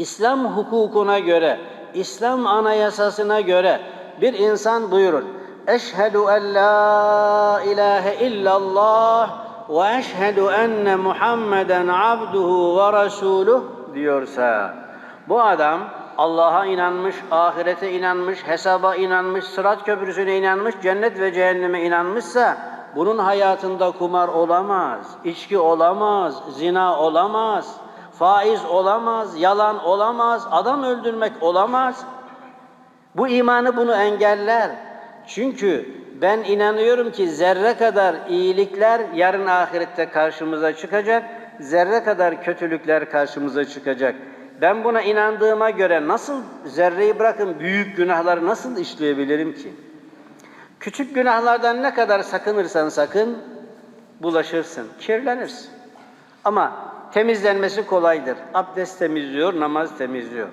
İslam hukukuna göre, İslam anayasasına göre bir insan buyurun. Eşhedü en la ilahe illallah ve eşhedü enne Muhammeden abduhu ve resuluh diyorsa bu adam Allah'a inanmış, ahirete inanmış, hesaba inanmış, sırat köprüsüne inanmış, cennet ve cehenneme inanmışsa bunun hayatında kumar olamaz, içki olamaz, zina olamaz, faiz olamaz, yalan olamaz, adam öldürmek olamaz. Bu imanı bunu engeller. Çünkü ben inanıyorum ki zerre kadar iyilikler yarın ahirette karşımıza çıkacak, zerre kadar kötülükler karşımıza çıkacak. Ben buna inandığıma göre nasıl zerreyi bırakın büyük günahları nasıl işleyebilirim ki? Küçük günahlardan ne kadar sakınırsan sakın bulaşırsın, kirlenirsin. Ama temizlenmesi kolaydır. Abdest temizliyor, namaz temizliyor.